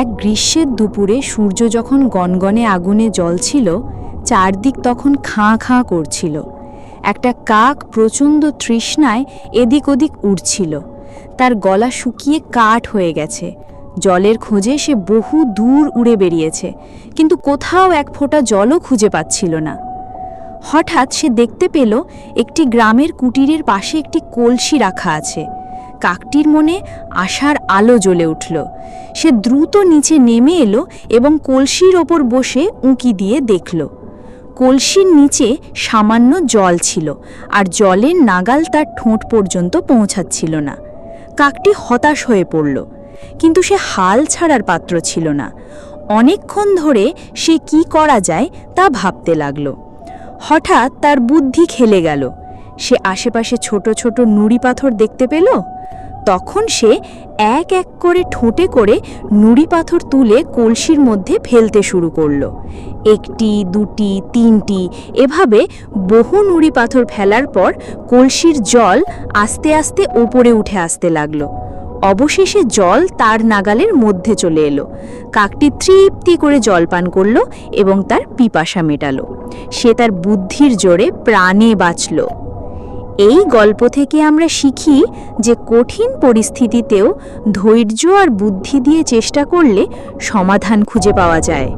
এক গ্রীষ্মের দুপুরে সূর্য যখন গনগনে আগুনে জ্বলছিল চারদিক তখন খাঁ খাঁ করছিল। একটা কাক প্রচণ্ড তৃষ্ণায় এদিক ওদিক উড়ছিল। তার গলা শুকিয়ে কাঠ হয়ে গেছে। জলের খোঁজে সে বহু দূর উড়ে বেরিয়েছে, কিন্তু কোথাও এক ফোঁটা জলও খুঁজে পাচ্ছিল না। হঠাৎ সে দেখতে পেল, একটি গ্রামের কুটিরের পাশে একটি কলসি রাখা আছে। কাকটির মনে আশার আলো জ্বলে উঠল। সে দ্রুত নিচে নেমে এলো এবং কলসির ওপর বসে উঁকি দিয়ে দেখল। কলসির নিচে সামান্য জল ছিল আর জলের নাগাল তার ঠোঁট পর্যন্ত পৌঁছাচ্ছিল না। কাকটি হতাশ হয়ে পড়ল, কিন্তু সে হাল ছাড়ার পাত্র ছিল না। অনেকক্ষণ ধরে সে কি করা যায় তা ভাবতে লাগল। হঠাৎ তার বুদ্ধি খেলে গেল। সে আশেপাশে ছোট ছোট নুড়ি পাথর দেখতে পেল? তখন সে এক এক করে ঠোঁটে করে নুড়ি পাথর তুলে কলসির মধ্যে ফেলতে শুরু করল। একটি, দুটি, তিনটি, এভাবে বহু নুড়ি পাথর ফেলার পর কলসির জল আস্তে আস্তে ওপরে উঠে আসতে লাগল। অবশেষে জল তার নাগালের মধ্যে চলে এলো। কাকটি তৃপ্তি করে জল পান করল এবং তার পিপাসা মেটালো। সে তার বুদ্ধির জোরে প্রাণে বাঁচল। এই গল্প থেকে আমরা শিখি যে কঠিন পরিস্থিতিতেও ধৈর্য আর বুদ্ধি দিয়ে চেষ্টা করলে সমাধান খুঁজে পাওয়া যায়।